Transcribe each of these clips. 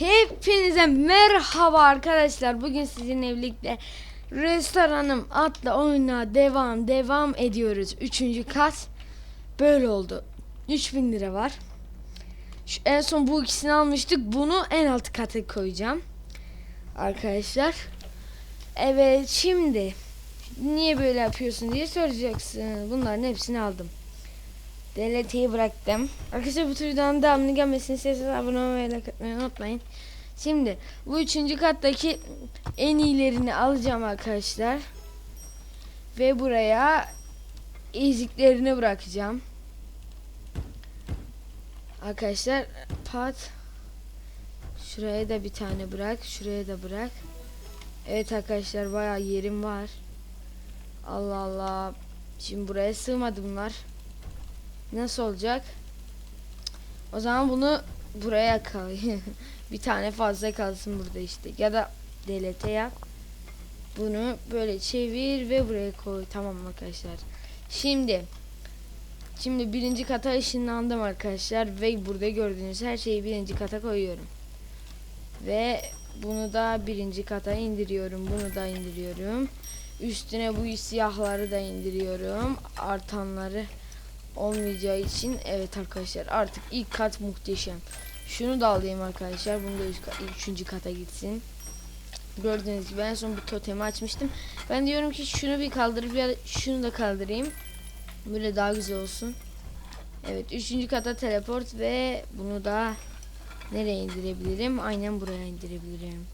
Hepinize merhaba arkadaşlar. Bugün sizinle birlikte restoranım adlı oyuna devam devam ediyoruz. Üçüncü kat böyle oldu. 3000 lira var. Şu, en son bu ikisini almıştık. Bunu en alt kata koyacağım. Arkadaşlar. Evet şimdi niye böyle yapıyorsun diye soracaksın. Bunların hepsini aldım. DLT'yi bıraktım. Arkadaşlar bu türden devamlı gelmesini istiyorsanız abone olmayı like atmayı unutmayın. Şimdi bu üçüncü kattaki en iyilerini alacağım arkadaşlar. Ve buraya eziklerini bırakacağım. Arkadaşlar pat şuraya da bir tane bırak. Şuraya da bırak. Evet arkadaşlar bayağı yerim var. Allah Allah. Şimdi buraya sığmadı bunlar. Nasıl olacak? O zaman bunu buraya koy. bir tane fazla kalsın burada işte. Ya da DLT yap. Bunu böyle çevir ve buraya koy. Tamam arkadaşlar. Şimdi Şimdi birinci kata ışınlandım arkadaşlar ve burada gördüğünüz her şeyi birinci kata koyuyorum. Ve bunu da birinci kata indiriyorum. Bunu da indiriyorum. Üstüne bu siyahları da indiriyorum. Artanları olmayacağı için evet arkadaşlar artık ilk kat muhteşem. Şunu da alayım arkadaşlar. Bunu da kat, üçüncü kata gitsin. Gördüğünüz gibi en son bu totemi açmıştım. Ben diyorum ki şunu bir kaldırıp ya şunu da kaldırayım. Böyle daha güzel olsun. Evet üçüncü kata teleport ve bunu da nereye indirebilirim? Aynen buraya indirebilirim.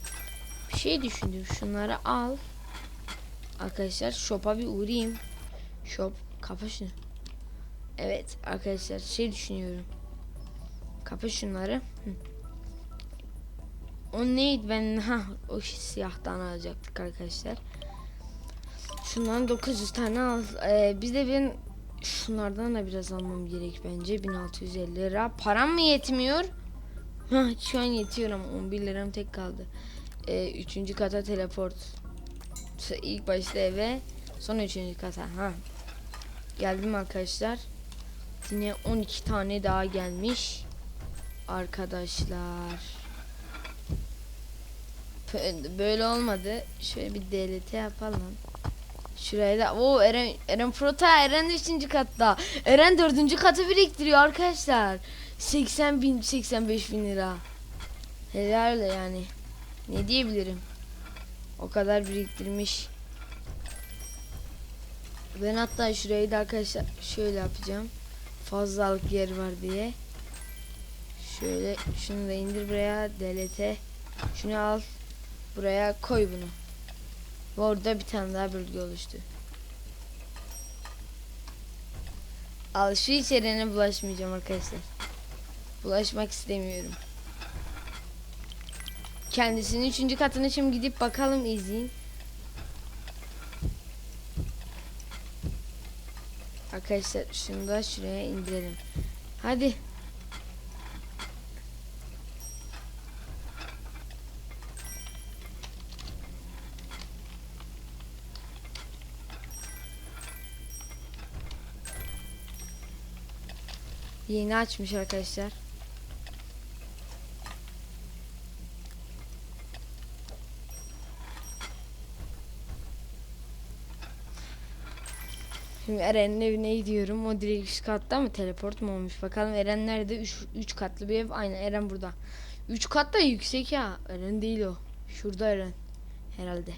Bir şey düşündüm. Şunları al. Arkadaşlar shop'a bir uğrayayım. Shop kapa şunu. Evet arkadaşlar şey düşünüyorum. Kapa şunları. Hı. O neydi ben ha o siyahtan alacaktık arkadaşlar. Şundan 900 tane al. Ee, bir de ben şunlardan da biraz almam gerek bence. 1650 lira. Param mı yetmiyor? Şu an yetiyor ama 11 liram tek kaldı. Ee, üçüncü kata teleport. İlk başta eve sonra üçüncü kata. Ha. Geldim arkadaşlar. Yine 12 tane daha gelmiş. Arkadaşlar. Bö- Böyle olmadı. Şöyle bir DLT yapalım. Şuraya da o Eren Eren Prota Eren 3. katta. Eren 4. katı biriktiriyor arkadaşlar. 80 bin 85 bin lira. Helal yani. Ne diyebilirim? O kadar biriktirmiş. Ben hatta şurayı da arkadaşlar şöyle yapacağım. Fazlalık yer var diye. Şöyle şunu da indir buraya DLT. Şunu al. Buraya koy bunu. Ve orada bir tane daha bölge oluştu. Alışveriş yerine bulaşmayacağım arkadaşlar. Bulaşmak istemiyorum. Kendisinin üçüncü katına şimdi gidip bakalım izleyin. Arkadaşlar şunu da şuraya indirelim. Hadi. Yeni açmış arkadaşlar. Şimdi Eren'in evine gidiyorum. O direkt üst katta mı teleport mu olmuş? Bakalım Eren nerede? 3 katlı bir ev. Aynen Eren burada. 3 kat da yüksek ya. Eren değil o. Şurada Eren. Herhalde.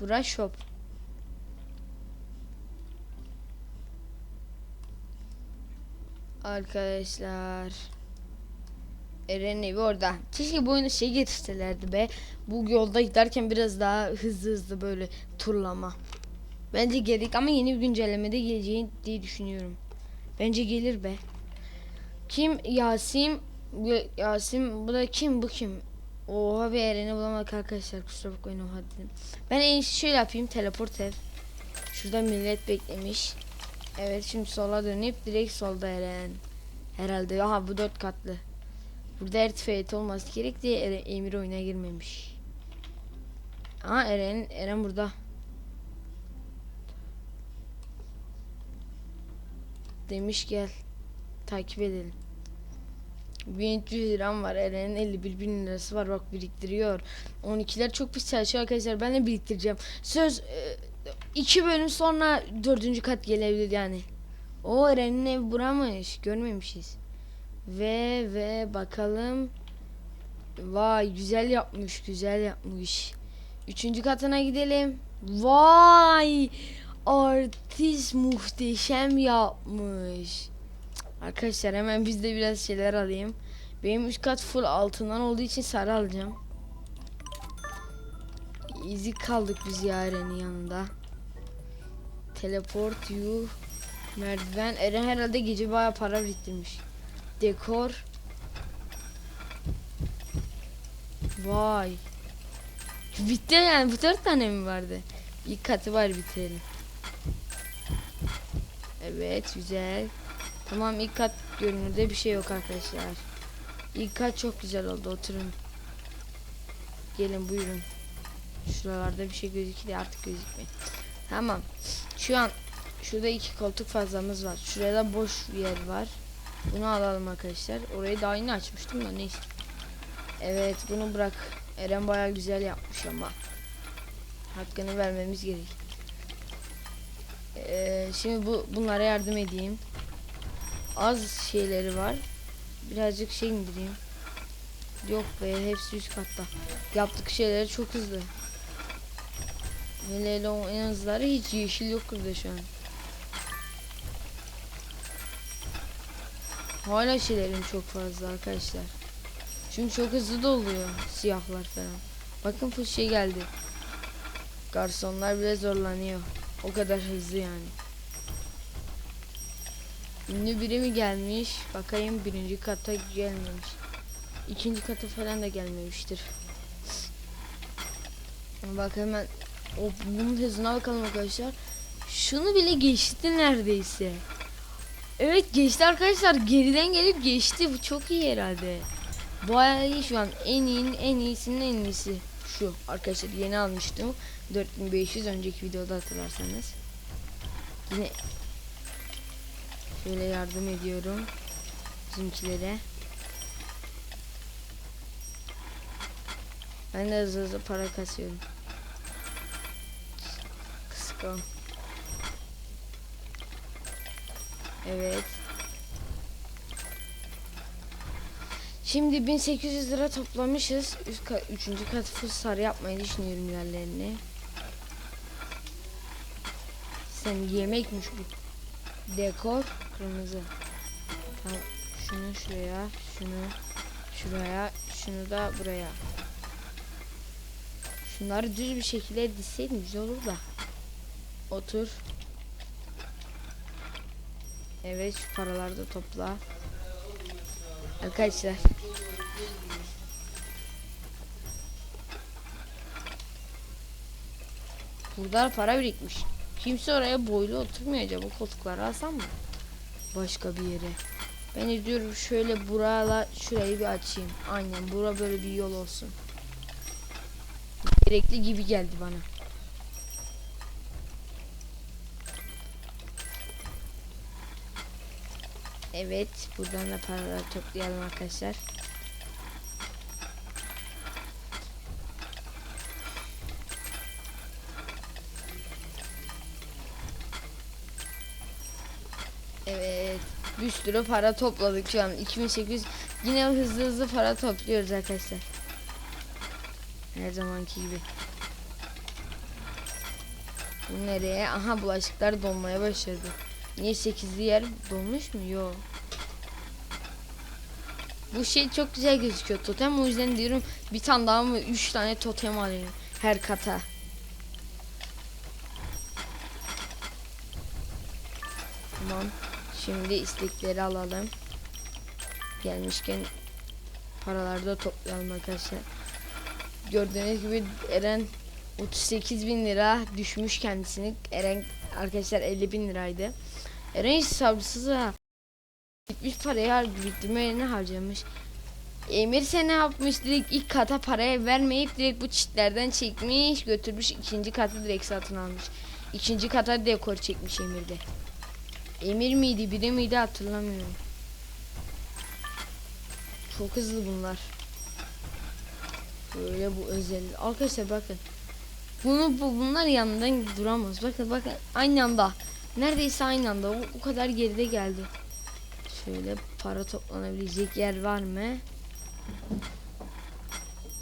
Bura shop. Arkadaşlar. Eren evi orada. Keşke bu oyunu şey getirselerdi be. Bu yolda giderken biraz daha hızlı hızlı böyle turlama. Bence gerek ama yeni bir güncellemede geleceğini diye düşünüyorum. Bence gelir be. Kim? Yasim. Yasim bu da kim? Bu kim? Oha bir Eren'i bulamadık arkadaşlar. Kusura bakmayın oha dedim. Ben en iyisi şöyle yapayım. Teleport ev. Şurada millet beklemiş. Evet şimdi sola dönüp direkt solda Eren. Herhalde. Aha bu dört katlı. Burada ertifayet olması gerek diye Eren, Emir oyuna girmemiş. Aha Eren, Eren burada. Demiş gel. Takip edelim. 1300 liram var. Eren'in 51 bin lirası var. Bak biriktiriyor. 12'ler çok pis çalışıyor arkadaşlar. Ben de biriktireceğim. Söz e, iki bölüm sonra dördüncü kat gelebilir yani. O Eren'in evi buramış. Görmemişiz. Ve ve bakalım. Vay güzel yapmış. Güzel yapmış. Üçüncü katına gidelim. Vay. Artist muhteşem yapmış. Arkadaşlar hemen biz de biraz şeyler alayım. Benim üst kat full altından olduğu için sarı alacağım. İzik kaldık biz Yaren'in yanında. Teleport you. Merdiven. Eren herhalde gece bayağı para biriktirmiş. Dekor. Vay. Bitti yani bu dört tane mi vardı? İlk katı var bitirelim. Evet güzel. Tamam ilk kat görünürde bir şey yok arkadaşlar. İlk kat çok güzel oldu oturun. Gelin buyurun. Şuralarda bir şey gözüküyor artık gözükmüyor. Tamam. Şu an şurada iki koltuk fazlamız var. Şuraya da boş yer var. Bunu alalım arkadaşlar. Orayı daha yeni açmıştım da neyse. Evet bunu bırak. Eren baya güzel yapmış ama. Hakkını vermemiz gerek. Ee, şimdi bu bunlara yardım edeyim. Az şeyleri var. Birazcık şey indireyim. Yok be hepsi üst katta. Yaptık şeyleri çok hızlı. Hele hele en hızları hiç yeşil yok burada şu an. Hala şeylerim çok fazla arkadaşlar. Çünkü çok hızlı doluyor siyahlar falan. Bakın bu şey geldi. Garsonlar bile zorlanıyor. O kadar hızlı yani. Ünlü biri mi gelmiş? Bakayım birinci kata gelmemiş. İkinci kata falan da gelmemiştir. Bak hemen o bunun hızına bakalım arkadaşlar. Şunu bile geçti neredeyse. Evet geçti arkadaşlar. Geriden gelip geçti. Bu çok iyi herhalde. Bayağı iyi şu an. En iyinin en iyisinin en iyisi. Şu arkadaşlar yeni almıştım. 4500 önceki videoda hatırlarsanız. Yine şöyle yardım ediyorum bizimkilere. Ben de hızlı hızlı para kasıyorum. Kıskan. Evet. Şimdi 1800 lira toplamışız. Üst kat, üçüncü kat full sarı yapmayı düşünüyorum yerlerini. Sen yemekmiş bu. Dekor kırmızı. Tamam. Şunu şuraya, şunu şuraya, şunu da buraya. Şunları düz bir şekilde dizseydim güzel olur da. Otur. Evet şu paraları da topla. Arkadaşlar. Burada para birikmiş. Kimse oraya boylu oturmayacak. Bu koltukları alsam mı? Başka bir yere. Ben diyorum şöyle burayla şurayı bir açayım. Aynen bura böyle bir yol olsun. Gerekli gibi geldi bana. Evet, buradan da paraları toplayalım arkadaşlar. Evet, bir sürü para topladık şu an. 2800 yine hızlı hızlı para topluyoruz arkadaşlar. Her zamanki gibi. Bu nereye? Aha bulaşıklar donmaya başladı. Niye 8'li yer dolmuş mu? Yok. Bu şey çok güzel gözüküyor totem o yüzden diyorum bir tane daha mı 3 tane totem alayım her kata. Tamam. Şimdi istekleri alalım. Gelmişken paraları da toplayalım arkadaşlar. Gördüğünüz gibi Eren 38 bin lira düşmüş kendisini. Eren arkadaşlar 50 bin liraydı. Eren hiç sabırsız ha. Bitmiş parayı har biriktirmeye harcamış. Emir sen ne yapmış direkt ilk kata paraya vermeyip direkt bu çitlerden çekmiş götürmüş ikinci katı direkt satın almış. İkinci kata dekor çekmiş Emir'de. Emir miydi biri miydi hatırlamıyorum. Çok hızlı bunlar. Böyle bu özel. Arkadaşlar bakın. Bunu bu, bunlar yanından duramaz. Bakın bakın aynı anda. Neredeyse aynı anda. O, o kadar geride geldi. Şöyle para toplanabilecek yer var mı?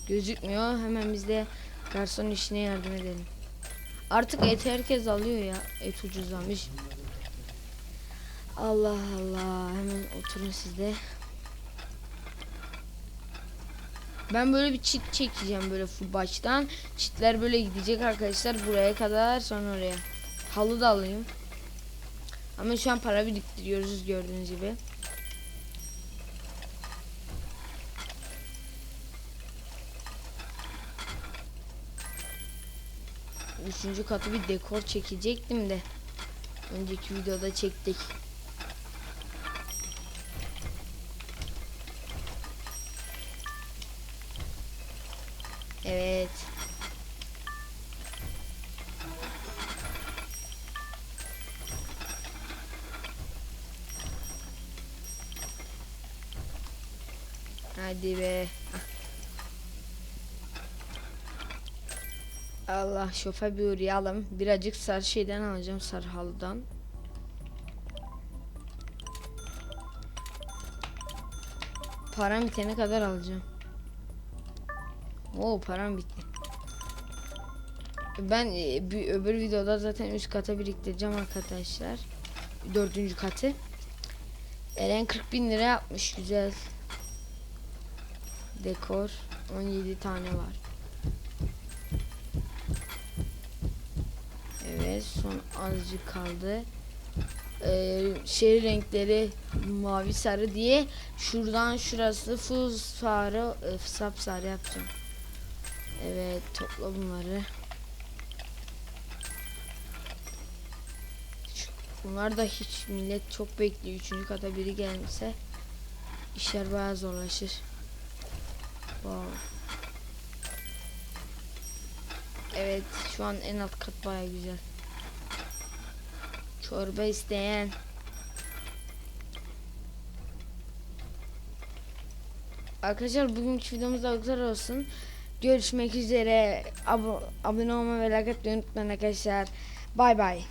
Gözükmüyor. Hemen biz de garson işine yardım edelim. Artık et herkes alıyor ya. Et ucuzlamış. Allah Allah. Hemen oturun siz de. Ben böyle bir çit çekeceğim böyle baştan. Çitler böyle gidecek arkadaşlar buraya kadar sonra oraya. Halı da alayım. Ama şu an para biriktiriyoruz gördüğünüz gibi. Üçüncü katı bir dekor çekecektim de. Önceki videoda çektik. Evet. Hadi be. Allah şofa bir uğrayalım. Birazcık sarı şeyden alacağım sarı halıdan. Param bitene kadar alacağım. Oo param bitti. Ben e, bir öbür videoda zaten üst kata biriktireceğim arkadaşlar. Dördüncü katı. Eren 40 bin lira yapmış güzel. Dekor 17 tane var. Evet son azıcık kaldı. Ee, şehir renkleri mavi sarı diye şuradan şurası full sarı e, sap sarı yapacağım. Evet topla bunları. Bunlar da hiç millet çok bekliyor. Üçüncü kata biri gelmişse işler bayağı zorlaşır. Wow. Evet şu an en alt kat bayağı güzel. Çorba isteyen. Arkadaşlar bugünkü videomuz da güzel olsun. Görüşmek üzere. Abo- abone olmayı ve like atmayı unutmayın arkadaşlar. Bay bay.